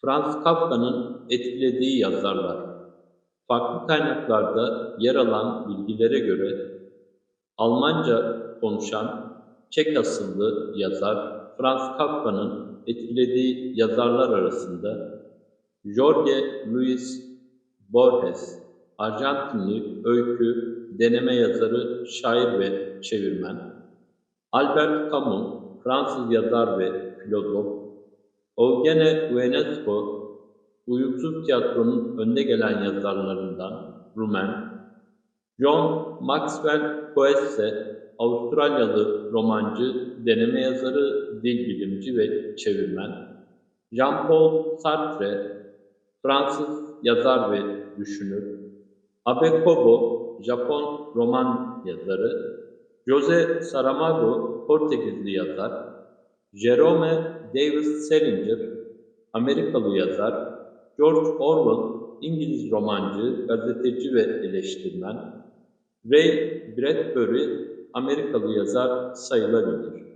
Franz Kafka'nın etkilediği yazarlar. Farklı kaynaklarda yer alan bilgilere göre Almanca konuşan Çek asıllı yazar Franz Kafka'nın etkilediği yazarlar arasında Jorge Luis Borges, Arjantinli öykü, deneme yazarı, şair ve çevirmen, Albert Camus, Fransız yazar ve filozof, Eugene Ionesco, uyumsuz tiyatronun önde gelen yazarlarından Rumen, John Maxwell Coetzee, Avustralyalı romancı, deneme yazarı, dil bilimci ve çevirmen, Jean-Paul Sartre, Fransız yazar ve düşünür, Abe Kobo, Japon roman yazarı, Jose Saramago, Portekizli yazar, Jerome Davis Salinger, Amerikalı yazar, George Orwell, İngiliz romancı, gazeteci ve eleştirmen, Ray Bradbury, Amerikalı yazar sayılabilir.